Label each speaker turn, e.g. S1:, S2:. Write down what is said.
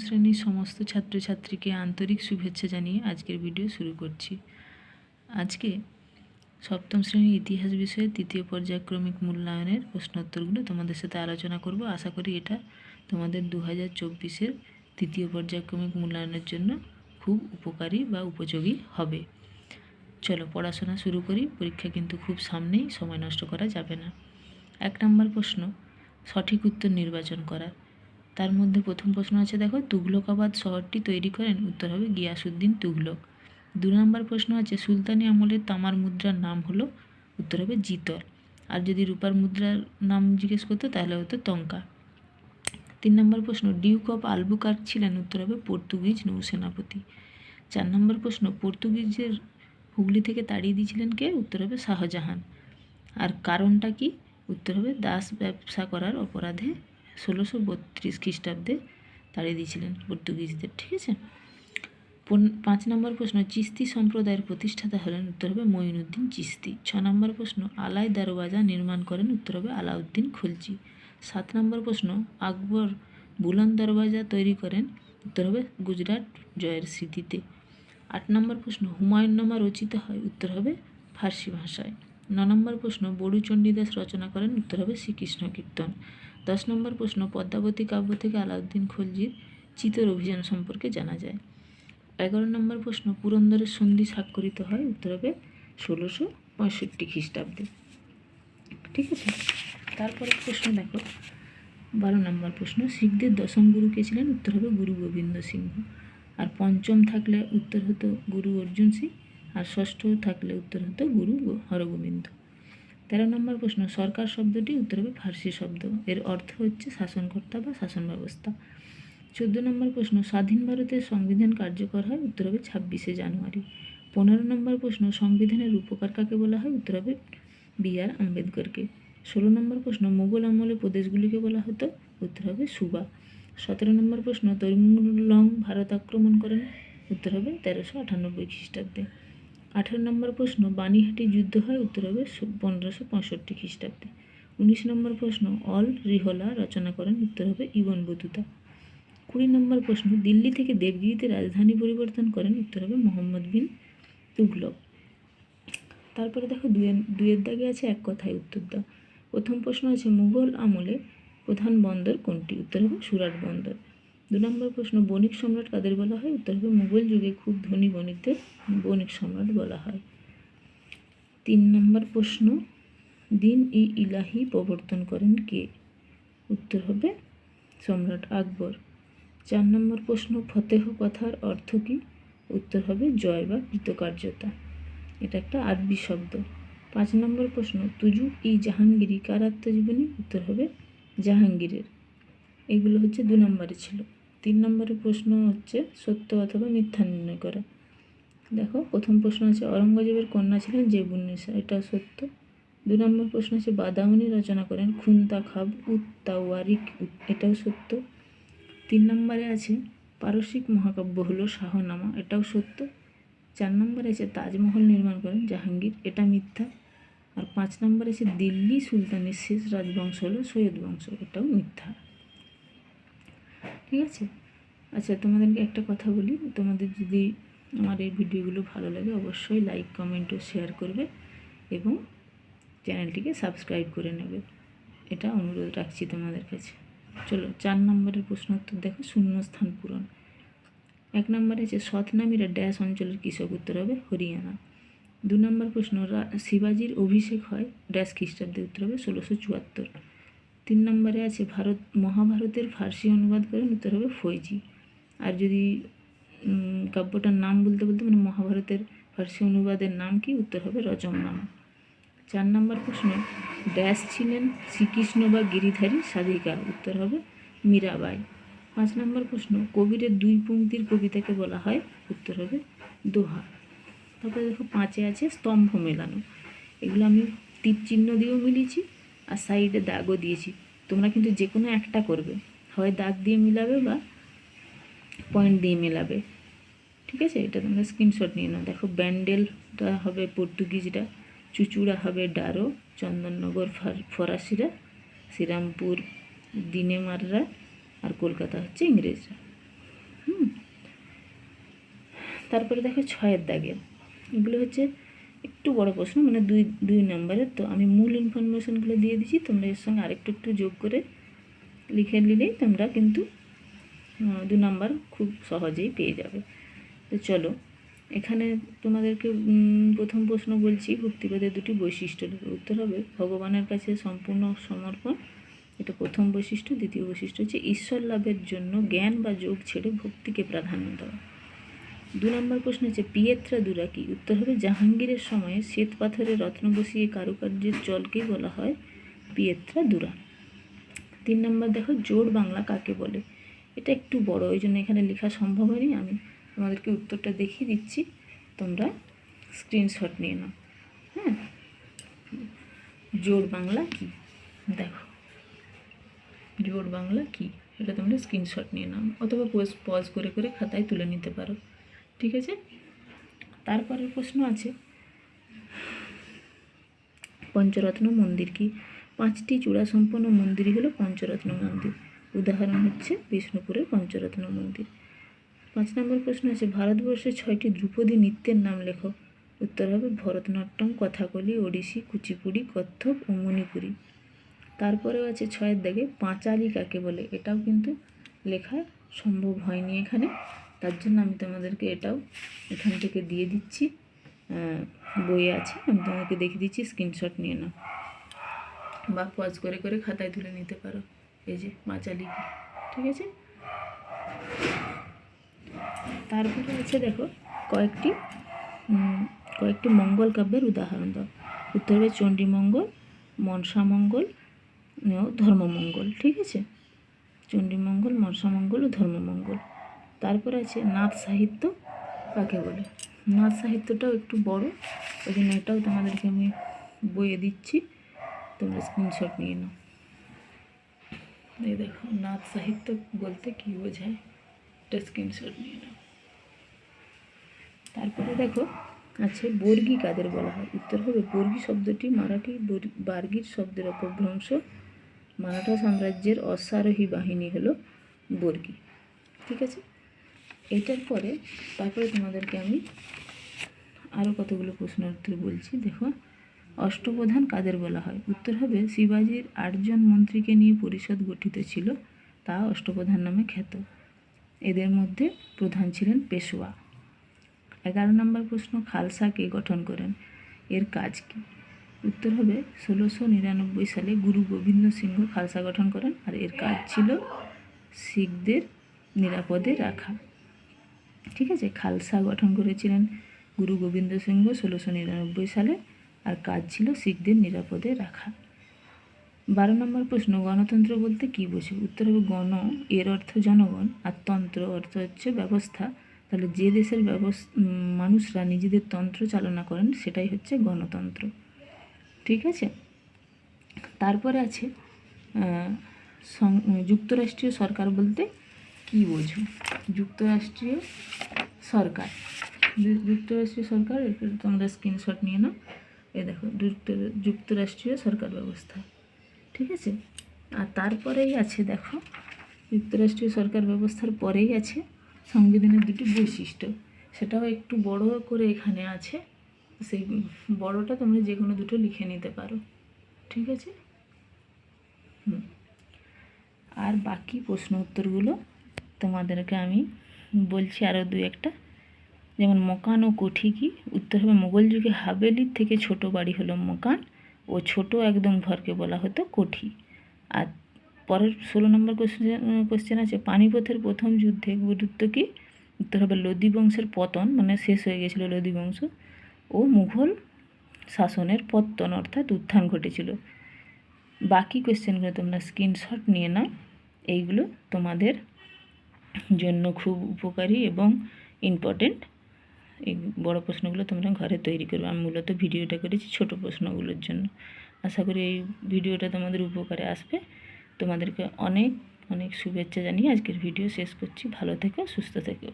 S1: শ্রেণির সমস্ত ছাত্রছাত্রীকে আন্তরিক শুভেচ্ছা জানিয়ে আজকের ভিডিও শুরু করছি। আজকে সপ্তম শ্রেণির ইতিহাস বিষয়ে তৃতীয় পর্যায়ক্রমিক মূল্যায়নের প্রশ্নোত্তরগুলো তোমাদের সাথে আলোচনা করব। আশা করি এটা তোমাদের দু হাজার চব্বিশের তৃতীয় পর্যায়ক্রমিক মূল্যায়নের জন্য খুব উপকারী বা উপযোগী হবে। চলো পড়াশোনা শুরু করি, পরীক্ষা কিন্তু খুব সামনেই, সময় নষ্ট করা যাবে না। এক নম্বর প্রশ্ন, সঠিক উত্তর নির্বাচন করার। তার মধ্যে প্রথম প্রশ্ন আছে, দেখো, তুঘলকাবাদ শহরটি তৈরি করেন, উত্তর হবে গিয়াসুদ্দিন তুঘলক। দু নম্বর প্রশ্ন আছে, সুলতানি আমলের তামার মুদ্রার নাম হলো, উত্তর হবে জিতল আর যদি রূপার মুদ্রার নাম জিজ্ঞেস করতো, তাহলে হতো তঙ্কা। তিন নম্বর প্রশ্ন, ডিউক অফ আলবুকার্ক ছিলেন, উত্তর হবে পর্তুগিজ নৌসেনাপতি। চার নম্বর প্রশ্ন, পর্তুগিজের হুগলি থেকে তাড়িয়ে দিয়েছিলেন কে? উত্তর হবে শাহজাহান। আর কারণটা কি? উত্তর হবে দাস ব্যবসা করার অপরাধে ষোলোশো বত্রিশ খ্রিস্টাব্দে তাড়িয়ে দিয়েছিলেন পর্তুগিজদের, ঠিক আছে? পাঁচ নম্বর প্রশ্ন, চিস্তি সম্প্রদায়ের প্রতিষ্ঠাতা হলেন, উত্তর হবে মঈনুদ্দিন চিস্তি। ছ নম্বর প্রশ্ন, আলাই দারওয়াজা নির্মাণ করেন, উত্তর হবে আলাউদ্দিন খলজি। সাত নম্বর প্রশ্ন, আকবর বুলন দরওয়াজা তৈরি করেন, উত্তর হবে গুজরাট জয়ের স্মৃতিতে। আট নম্বর প্রশ্ন, হুমায়ুন্নামা রচিত হয়, উত্তর হবে ফার্সি ভাষায়। ন নম্বর প্রশ্ন, বড়ু চণ্ডীদাস রচনা করেন, উত্তর হবে শ্রীকৃষ্ণ কীর্তন। দশ নম্বর প্রশ্ন, পদ্মাবতী কাব্য থেকে আলাউদ্দিন খলজির চিতর অভিযান সম্পর্কে জানা যায়। এগারো নম্বর প্রশ্ন, পুরন্দরের সন্ধি স্বাক্ষরিত হয় উত্তর হবে ষোলোশো পঁয়ষট্টি খ্রিস্টাব্দে। ঠিক আছে? তারপরে প্রশ্ন দেখো। বারো নম্বর প্রশ্ন, শিখদের দশম গুরু কে ছিলেন? উত্তর হবে গুরু গোবিন্দ সিংহ। আর পঞ্চম থাকলে উত্তর হতো গুরু অর্জুন সিং, আর ষষ্ঠ থাকলে উত্তর হতো গুরু হরগোবিন্দ। তেরো নম্বর প্রশ্ন, সরকার শব্দটি উত্তর হবে ফার্সি শব্দ। এর অর্থ হচ্ছে শাসনকর্তা বা শাসন ব্যবস্থা চোদ্দ নম্বর প্রশ্ন, স্বাধীন ভারতের সংবিধান কার্যকর হয়? উত্তর হবে ছাব্বিশে জানুয়ারি। পনেরো নম্বর প্রশ্ন, সংবিধানের রূপকার কাকে বলা হয়? উত্তর হবে বি আর আম্বেদকরকে। ষোলো নম্বর প্রশ্ন, মুঘল আমলে প্রদেশগুলিকে বলা হতো? উত্তর হবে সুবা। সতেরো নম্বর প্রশ্ন তৈমুলং ভারত আক্রমণ করেন? উত্তর হবে তেরোশো আটানব্বই খ্রিস্টাব্দে। আঠেরো নম্বর প্রশ্ন বানিহাটি যুদ্ধ হয় উত্তর হবে পনেরোশো পঁয়ষট্টি খ্রিস্টাব্দে। উনিশ নম্বর প্রশ্ন, অল রিহলা রচনা করেন উত্তর হবে ইবন বতুতা। কুড়ি নম্বর প্রশ্ন, দিল্লি থেকে দেবগিরিতে রাজধানী পরিবর্তন করেন উত্তর হবে মোহাম্মদ বিন তুঘলক তারপরে দেখো দুয়ের দুয়ের দাগে আছে এক কথায় উত্তর দাও। প্রথম প্রশ্ন আছে, মুঘল আমলে প্রধান বন্দর কোনটি? উত্তর হবে সুরাট বন্দর। দু নম্বর প্রশ্ন, বণিক সম্রাট কাদের বলা হয়? উত্তর হবে, মুঘল যুগে খুব ধনী বণিকদের বণিক সম্রাট বলা হয়। তিন নম্বর প্রশ্ন, দিন ই ইলাহি প্রবর্তন করেন কে? উত্তর হবে, সম্রাট আকবর। চার নম্বর প্রশ্ন, ফতেহ কথার অর্থ কী? উত্তর হবে, জয় বা কৃতকার্যতা। এটা একটা আরবি শব্দ। পাঁচ নম্বর প্রশ্ন, তুজু ই জাহাঙ্গীরি কার আত্মজীবনী? উত্তর হবে, জাহাঙ্গীরের। এগুলো হচ্ছে দু নম্বরে ছিল। তিন নম্বরের প্রশ্ন হচ্ছে সত্য অথবা মিথ্যা নির্ণয় করা। দেখো, প্রথম প্রশ্ন আছে অরঙ্গজেবের কন্যা ছিলেন জেবুন্নেসা এটা সত্য। দু নম্বর প্রশ্ন আছে বাদাউনি রচনা করেন খুন্তা খাব উত্তাওয়ারিক এটাও সত্য। তিন নম্বরে আছে, পারসিক মহাকাব্য হলো শাহনামা, এটাও সত্য। চার নম্বরে আছে, তাজমহল নির্মাণ করেন জাহাঙ্গীর, এটা মিথ্যা। আর পাঁচ নম্বরে আছে, দিল্লি সুলতানের শেষ রাজবংশ হলো সৈয়দ বংশ, এটাও মিথ্যা। ঠিক আছে? আচ্ছা তোমাদেরকে একটা কথা বলি। তোমাদের যদি আমার এই ভিডিওগুলো ভালো লাগে, অবশ্যই লাইক কমেন্ট ও শেয়ার করবে এবং চ্যানেলটিকে সাবস্ক্রাইব করে নেবে। এটা অনুরোধ রাখছি তোমাদের কাছে। চলো, চার নম্বরের প্রশ্ন উত্তর দেখো, শূন্যস্থান পূরণ। এক নম্বরে আছে সৎনামীরা ড্যাশ অঞ্চলের কৃষক উত্তর হবে হরিয়ানা। দু নম্বর প্রশ্ন শিবাজির অভিষেক হয় ড্যাশ খ্রিস্টাব্দে উত্তর হবে ষোলোশো চুয়াত্তর। তিন নম্বরে আছে ভারত, মহাভারতের ফার্সি অনুবাদ করেন উত্তর হবে ফৈজি। আর যদি কাব্যটার নাম বলতে বলতে মানে মহাভারতের ফার্সি অনুবাদের নাম কি, উত্তর হবে রজমনামা। চার নম্বর প্রশ্ন ড্যাশ ছিলেন শ্রীকৃষ্ণ বা গিরিধারী সাধিকা উত্তর হবে মীরাবাই। পাঁচ নম্বর প্রশ্ন, কবিরের দুই পংক্তির কবিতাকে বলা হয়, উত্তর হবে দোহা। তারপরে দেখো পাঁচে আছে স্তম্ভ মেলানো। এগুলো আমি তীর চিহ্ন দিয়েও মিলিয়েছি। আর সাইডে দাগও দিয়েছি। তোমরা কিন্তু যে কোনো একটা করবে। হয় দাগ দিয়ে মিলাবে বা পয়েন্ট দিয়ে মেলাবে। ঠিক আছে? এটা তোমরা স্ক্রিনশট নিয়ে নাও। দেখো, ব্যান্ডেলটা হবে পর্তুগিজরা, চুচুড়া হবে ডারো, চন্দননগর ফার- ফরাসিরা, শ্রীরামপুর দিনেমাররা, আর কলকাতা হচ্ছে ইংরেজরা। হুম? তারপরে দেখো, ছয়ের দাগের এগুলো হচ্ছে একটু বড় প্রশ্ন মানে দুই দুই নম্বরের। তো আমি মূল ইনফরমেশনগুলো দিয়ে দিচ্ছি, তোমরা এর সঙ্গে আরেকটু, একটু যোগ করে লিখে নিলেই তোমরা কিন্তু দু নাম্বার খুব সহজেই পেয়ে যাবে। তো চলো, এখানে তোমাদেরকে প্রথম প্রশ্ন বলছি ভক্তিবাদের দুটি বৈশিষ্ট্য। উত্তর হবে, ভগবানের কাছে সম্পূর্ণ সমর্পণ। এটা প্রথম বৈশিষ্ট্য। দ্বিতীয় বৈশিষ্ট্য হচ্ছে, ঈশ্বর লাভের জন্য জ্ঞান বা যোগ ছেড়ে ভক্তিকে প্রাধান্য দেওয়া। দু নম্বর প্রশ্ন হচ্ছে, পিয়েত্রা দুরা কি? উত্তর হবে, জাহাঙ্গীরের সময়ে শ্বেত পাথরে রত্ন বসিয়ে কারুকার্যের জলকেই বলা হয় পিয়েত্রা দুরা। তিন নম্বর দেখো জোড় বাংলা কাকে বলে? এটা একটু বড় ওই জন্য এখানে লেখা সম্ভব হয়নি, আমি তোমাদেরকে উত্তরটা দেখিয়ে দিচ্ছি। তোমরা স্ক্রিনশট নিয়ে নাও। হ্যাঁ? জোড় বাংলা কি? দেখো। জোড় বাংলা কি? এটা তোমরা স্ক্রিনশট নিয়ে নাও, অথবা পজ পজ করে করে খাতায় তুলে নিতে পারো। ঠিক আছে? তারপরের প্রশ্ন আছে, পঞ্চরত্ন মন্দির কি? পাঁচটি চূড়া সম্পন্ন মন্দিরই হলো পঞ্চরত্ন মন্দির। উদাহরণ হচ্ছে বিষ্ণুপুরের পঞ্চরত্ন মন্দির। পাঁচ নম্বর প্রশ্ন আছে, ভারতবর্ষের ছয়টি ধ্রুপদী নৃত্যের নাম লেখো। উত্তর হবে ভরতনাট্যম, কথাকলি, ওড়িশি, কুচিপুড়ি, কত্থক ও মণিপুরি। তারপরেও আছে ছয়ের দাগে পাঁচালি কাকে বলে? এটাও কিন্তু লেখা সম্ভব হয়নি এখানে। তার জন্য আমি তোমাদেরকে এটাও এখান থেকে দিয়ে দিচ্ছি। বইয়ে আছে, আমি তোমাকে দেখিয়ে দিচ্ছি স্ক্রিনশট নিয়ে নাও। বা পজ করে করে খাতায় তুলে নিতে পারো, এই যে পাঁচালি কি, ঠিক আছে? তারপরে আছে দেখো, কয়েকটি কয়েকটি মঙ্গল কাব্যের উদাহরণ দাও। উত্তর চণ্ডীমঙ্গল মনসামঙ্গল ধর্মমঙ্গল, ঠিক আছে? চণ্ডীমঙ্গল মনসামঙ্গল ও ধর্মমঙ্গল। তারপরে আছে নাথ সাহিত্য, কাকে বলে? নাথ সাহিত্যটাও একটু বড় ওই জন্য এটাও তোমাদেরকে আমি বইয়ে দিচ্ছি। তোমরা স্ক্রিনশট নিয়ে নাও। এই দেখো নাথ সাহিত্য বলতে কী বোঝায়? এটা স্ক্রিনশট নিয়ে নাও। তারপরে দেখো, আছে বর্গী কাদের বলা হয়? উত্তর হবে বর্গী শব্দটি মারাঠি বর- বার্গীর শব্দের অপভ্রংশ। মারাঠা সাম্রাজ্যের অশ্বারোহী বাহিনী হলো বর্গী। ঠিক আছে? এটার পরে তারপরে তোমাদেরকে আমি আরও কতগুলো প্রশ্নের উত্তর বলছি। দেখো, অষ্টপ্রধান কাদের বলা হয়? উত্তর হবে শিবাজির আটজন মন্ত্রীকে নিয়ে পরিষদ গঠিত ছিল, তা অষ্টপ্রধান নামে খ্যাত। এদের মধ্যে প্রধান ছিলেন পেশোয়া। এগারো নম্বর প্রশ্ন, খালসা কে গঠন করেন? এর কাজ কি? উত্তর হবে ষোলোশো নিরানব্বই সালে গুরু গোবিন্দ সিংহ খালসা গঠন করেন, আর এর কাজ ছিল শিখদের নিরাপদে রাখা। ঠিক আছে, খালসা গঠন করেছিলেন গুরু গোবিন্দ সিংহ ষোলোশো নিরানব্বই সালে, আর কাজ ছিল শিখদের নিরাপদে রাখা। বারো নম্বর প্রশ্ন, গণতন্ত্র বলতে কী বোঝে? উত্তর হবে গণ, এর অর্থ জনগণ, আর তন্ত্র অর্থ হচ্ছে ব্যবস্থা। তাহলে যে দেশের ব্যবস্থা মানুষরা নিজেদের তন্ত্র চালনা করেন, সেটাই হচ্ছে গণতন্ত্র। ঠিক আছে? তারপরে আছে যুক্তরাষ্ট্রীয় সরকার বলতে কী বোঝো? যুক্তরাষ্ট্রীয় সরকার। যুক্তরাষ্ট্রীয় সরকার তোমরা স্ক্রিনশট নিয়ে নাও। এ দেখো যুক্তরাষ্ট্রীয় সরকার ব্যবস্থা, ঠিক আছে? আর তারপরেই আছে, দেখো, যুক্তরাষ্ট্রীয় সরকার ব্যবস্থার পরেই আছে সংবিধানের দুটি বৈশিষ্ট্য। সেটাও একটু বড় করে এখানে আছে, সেই বড়টা তোমরা যে কোনো দুটো লিখে নিতে পারো, ঠিক আছে? হুম। আর বাকি প্রশ্ন উত্তরগুলো? তোমাদেরকে আমি বলছি আরও দু একটা। যেমন মকান ও কোঠি কি? উত্তর হবে মোগল যুগে হাভেলির থেকে ছোট বাড়ি হলো মকান ও ছোট একদম ঘরকে বলা হতো কোঠি। আর পরের ষোলো নম্বর কোশ্চেন কোশ্চেন আছে, পানিপথের প্রথম যুদ্ধে গুরুত্ব কি? উত্তর হবে লোদি বংশের পতন মানে শেষ হয়ে গেছিল লোদি বংশ। ও মুঘল শাসনের পত্তন, অর্থাৎ উত্থান ঘটেছিল। বাকি কোয়েশ্চেনগুলো তোমরা স্ক্রিনশট নিয়ে নাও, এইগুলো তোমাদের জন্য খুব উপকারী এবং ইম্পর্টেন্ট এই বড়ো প্রশ্নগুলো তোমরা ঘরে তৈরি করবে। আমি মূলত ভিডিওটা করেছি ছোট প্রশ্নগুলোর জন্য। আশা করি এই ভিডিওটা তোমাদের উপকারে আসবে। তোমাদেরকে অনেক অনেক শুভেচ্ছা জানিয়ে আজকের ভিডিও শেষ করছি। ভালো থেকো, সুস্থ থেকো।